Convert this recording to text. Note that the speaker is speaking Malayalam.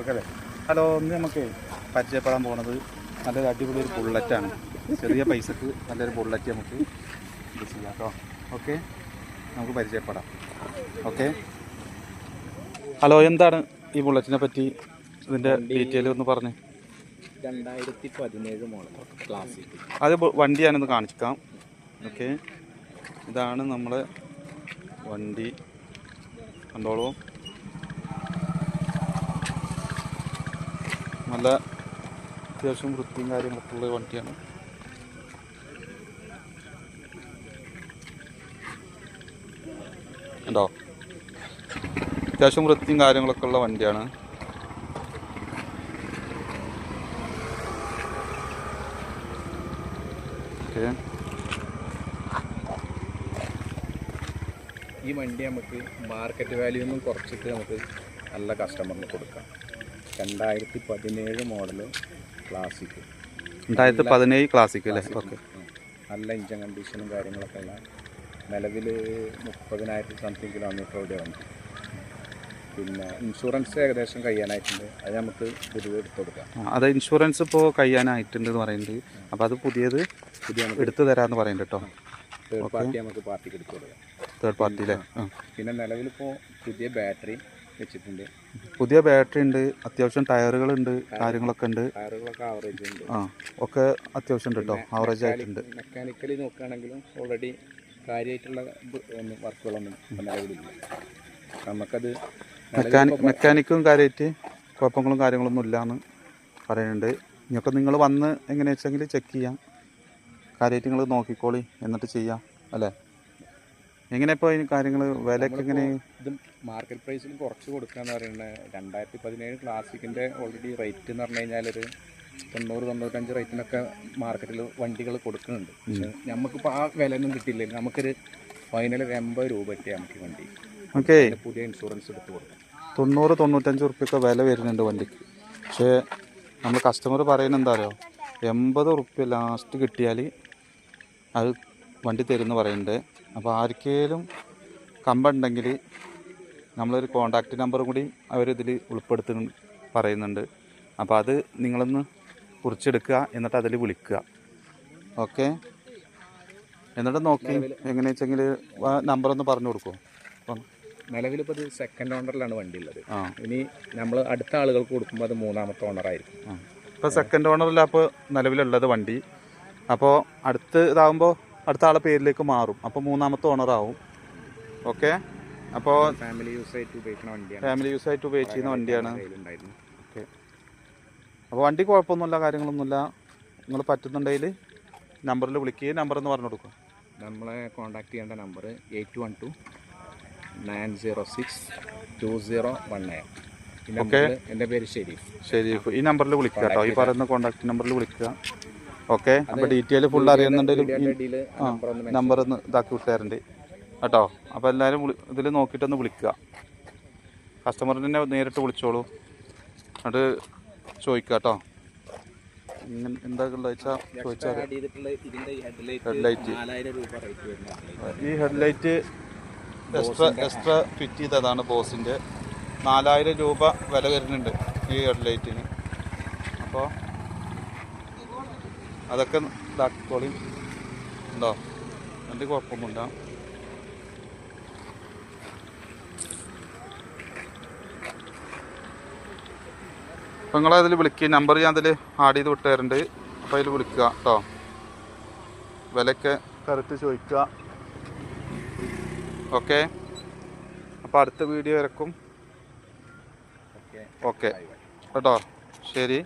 ഓക്കെ അല്ലേ? ഹലോ ഇന്ന് നമുക്ക് പരിചയപ്പെടാൻ പോണത് നല്ലൊരു അടിപൊളി ഒരു ബുള്ളറ്റാണ് ചെറിയ പൈസക്ക് നല്ലൊരു ബുള്ളറ്റ് നമുക്ക് ഇത് ചെയ്യാം കേട്ടോ. ഓക്കെ? നമുക്ക് പരിചയപ്പെടാം. ഓക്കെ? ഹലോ എന്താണ് ഈ ബുള്ളറ്റിനെ പറ്റി ഇതിന്റെ ഡീറ്റെയിൽ ഒന്ന് പറഞ്ഞേ? രണ്ടായിരത്തി പതിനേഴ് മോഡൽ ക്ലാസിക് അത് വണ്ടി ഞാനൊന്ന് കാണിക്കാം ഓക്കെ? ഇതാണ് നമ്മൾ വണ്ടി. കണ്ടോളൂ. നല്ല അത്യാവശ്യം വൃത്തിയും കാര്യങ്ങളൊക്കെ ഉള്ള വണ്ടിയാണ്. ഉണ്ടോ അത്യാവശ്യം വൃത്തിയും കാര്യങ്ങളൊക്കെ ഉള്ള വണ്ടിയാണ്. ഓക്കെ. ഈ വണ്ടി നമുക്ക് മാർക്കറ്റ് വാല്യൂ ഒന്നും കുറച്ചിട്ട് നമുക്ക് നല്ല കസ്റ്റമറിന് കൊടുക്കാം. രണ്ടായിരത്തി പതിനേഴ് മോഡൽ ക്ലാസിക് രണ്ടായിരത്തി പതിനേഴ് ക്ലാസിക് അല്ലേ ഓക്കെ നല്ല ഇഞ്ചൻ കണ്ടീഷനും കാര്യങ്ങളൊക്കെ ഉള്ള നിലവിൽ മുപ്പതിനായിരത്തി സംതിങ് കിലോമീറ്റർ ഓടിയ വണ്ടി. പിന്നെ ഇൻഷുറൻസ് ഏകദേശം കഴിയാനായിട്ടുണ്ട് അത് നമുക്ക് പുതിയ എടുത്തു കൊടുക്കാം. അത് ഇൻഷുറൻസ് ഇപ്പോൾ കഴിയാനായിട്ടുണ്ട് എന്ന് പറയുന്നത് അപ്പോൾ അത് പുതിയത് പുതിയ എടുത്തു തരാമെന്ന് പറയുന്നുണ്ട് കേട്ടോ. തേർഡ് പാർട്ടി നമുക്ക് പാർട്ടിക്ക് എടുത്തു കൊടുക്കാം. തേർഡ് പാർട്ടി അല്ലേ? പിന്നെ നിലവിലിപ്പോൾ പുതിയ ബാറ്ററി വെച്ചിട്ടുണ്ട്. പുതിയ ബാറ്ററി ഉണ്ട് അത്യാവശ്യം ടയറുകളുണ്ട് കാര്യങ്ങളൊക്കെ ഉണ്ട്. ടയറുകളൊക്കെ ആവറേജ് ഉണ്ട്. ആ ഒക്കെ അത്യാവശ്യം ഉണ്ട് കേട്ടോ ആവറേജ് ആയിട്ടുണ്ട്. മെക്കാനിക്കലി നോക്കുകയാണെങ്കിലും ഓൾറെഡി കാര്യമായിട്ടുള്ള ഒന്നും വർക്കുകളൊന്നും നിലവിലില്ല. നമുക്കത് മെക്കാനിക് മെക്കാനിക്കും കാര്യമായിട്ട് കുഴപ്പങ്ങളും കാര്യങ്ങളൊന്നും ഇല്ലയെന്ന് പറയുന്നുണ്ട്. ഇനിയൊക്കെ നിങ്ങൾ വന്ന് എങ്ങനെയാ വെച്ചെങ്കിൽ ചെക്ക് ചെയ്യാം. കാര്യമായിട്ട് നിങ്ങൾ നോക്കിക്കോളി എന്നിട്ട് ചെയ്യാം അല്ലേ? എങ്ങനെ ഇപ്പോൾ കാര്യങ്ങൾ വിലയൊക്കെ എങ്ങനെ? ഇത് മാർക്കറ്റ് പ്രൈസിൽ കുറച്ച് കൊടുക്കുക എന്ന് പറയുന്നത് രണ്ടായിരത്തി പതിനേഴ് ക്ലാസിക്കിന്റെ ഓൾറെഡി റേറ്റ് എന്ന് പറഞ്ഞു കഴിഞ്ഞാൽ ഒരു തൊണ്ണൂറ് തൊണ്ണൂറ്റഞ്ച് റേറ്റിനൊക്കെ മാർക്കറ്റിൽ വണ്ടികൾ കൊടുക്കുന്നുണ്ട്. പക്ഷെ നമുക്കിപ്പോൾ ആ വില ഒന്നും കിട്ടിയില്ല. നമുക്കൊരു ഫൈനൽ ഒരു എൺപത് രൂപ കിട്ടിയ നമുക്ക് ഈ വണ്ടി. ഓക്കെ. അതിന് പുതിയ ഇൻഷുറൻസ് എടുത്ത് കൊടുക്കാം. തൊണ്ണൂറ് തൊണ്ണൂറ്റഞ്ച് ഉറുപ്പ്യൊക്കെ വില വരുന്നുണ്ട് വണ്ടിക്ക്. പക്ഷേ നമ്മൾ കസ്റ്റമർ പറയുന്നത് എന്താ അറിയോ എൺപത് ഉറുപ്പ്യ ലാസ്റ്റ് കിട്ടിയാൽ അത് വണ്ടി തരുമെന്ന് പറയുന്നുണ്ട്. അപ്പോൾ ആർക്കെങ്കിലും കമ്പുണ്ടെങ്കിൽ നമ്മളൊരു കോണ്ടാക്റ്റ് നമ്പറും കൂടി അവരിതിൽ ഉൾപ്പെടുത്തി പറയുന്നുണ്ട്. അപ്പോൾ അത് നിങ്ങളൊന്ന് കുറിച്ചെടുക്കുക എന്നിട്ട് അതിൽ വിളിക്കുക. ഓക്കെ? എന്നിട്ട് നോക്കി എങ്ങനെയാ വെച്ചെങ്കിൽ നമ്പറൊന്ന് പറഞ്ഞു കൊടുക്കുമോ അപ്പം നിലവിലിപ്പോൾ ഇത് സെക്കൻഡ് ഓണറിലാണ് വണ്ടി ഉള്ളത് ആ. ഇനി നമ്മൾ അടുത്ത ആളുകൾക്ക് കൊടുക്കുമ്പോൾ അത് മൂന്നാമത്തെ ഓണറായിരിക്കും ഇപ്പോൾ സെക്കൻഡ് ഓണറിലാണ് അപ്പോൾ നിലവിലുള്ളത് വണ്ടി. അപ്പോൾ അടുത്ത് ഇതാകുമ്പോൾ അടുത്ത ആളെ പേരിലേക്ക് മാറും. അപ്പോൾ മൂന്നാമത്തെ ഓണറാവും ഓക്കെ അപ്പോൾ ഫാമിലി യൂസ് ആയിട്ട് ഉപയോഗിക്കുന്ന വണ്ടിയാണ്. ഫാമിലി യൂസ് ആയിട്ട് ഉപയോഗിച്ച് ചെയ്യുന്ന വണ്ടിയാണ്. ഓക്കെ അപ്പോൾ വണ്ടി കുഴപ്പമൊന്നുമില്ല കാര്യങ്ങളൊന്നുമില്ല. നിങ്ങൾ പറ്റുന്നുണ്ടെങ്കിൽ നമ്പറിൽ വിളിക്കുക നമ്പർ എന്ന് പറഞ്ഞു കൊടുക്കും. നമ്മളെ കോൺടാക്ട് ചെയ്യേണ്ട number eight one two nine zero six two zero one nine okay എന്റെ പേര് ഷെരീഫ്. ശരി ഈ നമ്പറിൽ വിളിക്കുക കേട്ടോ. ഈ പറയുന്ന കോൺടാക്ട് നമ്പറിൽ വിളിക്കുക. ഓക്കെ. അപ്പോൾ ഡീറ്റെയിൽ ഫുൾ ആ നമ്പർ ഒന്ന് ഇതാക്കി വിട്ടുതരണ്ട്. കേട്ടോ? അപ്പോൾ എല്ലാവരും ഇതിൽ നോക്കിയിട്ടൊന്ന് വിളിക്കുക. കസ്റ്റമറിനെ നേരിട്ട് വിളിച്ചോളൂ. എന്നിട്ട് ചോദിക്കുക കേട്ടോ. ഇങ്ങനെ എന്താ വെച്ചാൽ ചോദിച്ചാൽ ഹെഡ്ലൈറ്റ്. ഈ ഹെഡ്ലൈറ്റ് എക്സ്ട്രാ എക്സ്ട്രാ ഫിറ്റ് ചെയ്തതാണ് ബോസിന്റെ നാലായിരം രൂപ വില വരുന്നുണ്ട് ഈ ഹെഡ്ലൈറ്റിന് അപ്പോൾ അതൊക്കെ ഇതാക്കിക്കോളി ഉണ്ടോ? വണ്ടി കുഴപ്പമൊന്നുമില്ല. അപ്പം നിങ്ങളതിൽ വിളിക്കുക നമ്പർ ഞാൻ അതിൽ ആഡ് ചെയ്ത് വിട്ടുതരുന്നുണ്ട് അപ്പം അപ്പോൾ അതിൽ വിളിക്കുക കേട്ടോ. വിലയൊക്കെ കറക്റ്റ് ചോദിക്കുക. ഓക്കെ അപ്പോൾ അടുത്ത വീഡിയോ ഇറക്കും ഓക്കെ ഓക്കെ കേട്ടോ? ശരി.